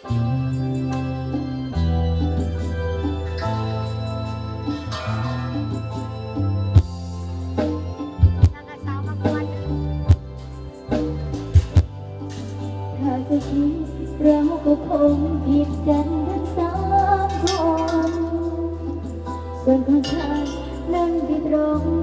เราก็คงผิดกันทั้งสองคนส่วนคนทางนั้นที่ตรง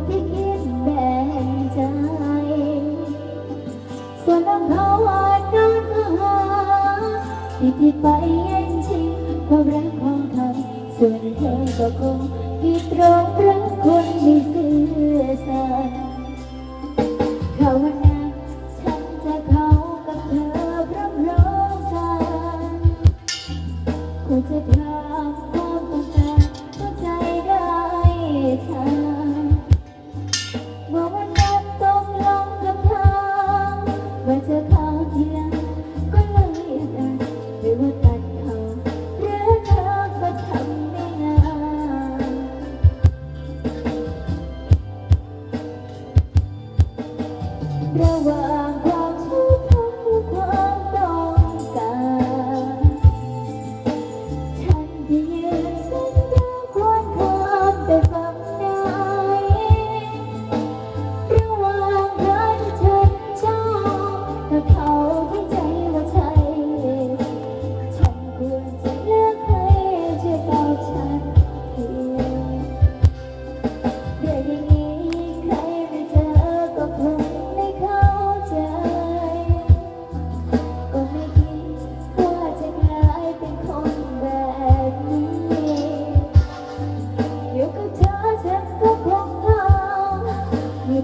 ที่ผิดไปเองจริงความรักของเธอส่วนเธอก็คงผิดตรงรักคนที่ซื่อสัตภาวนาฉันจะเข้ากับเธอพร้อมร้องกันควจะ Rawa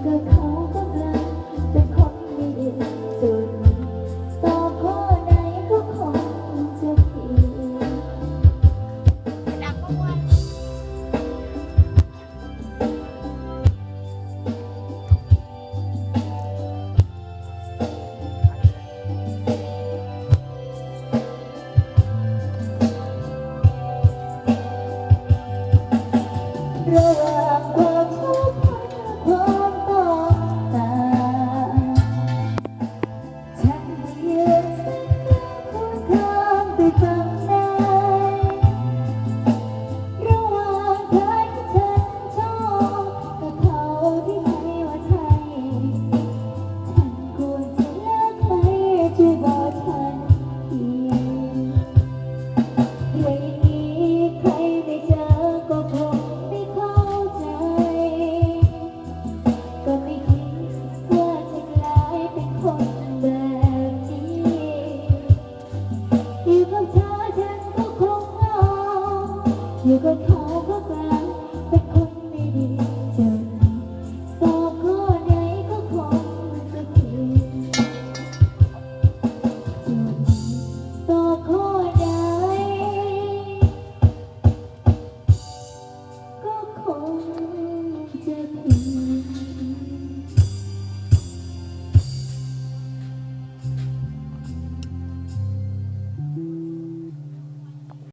ก็เขาก็กลังเป็คนมีจนต่อข้อไหนก็คงจะผิดระหว่า อยู่กับเ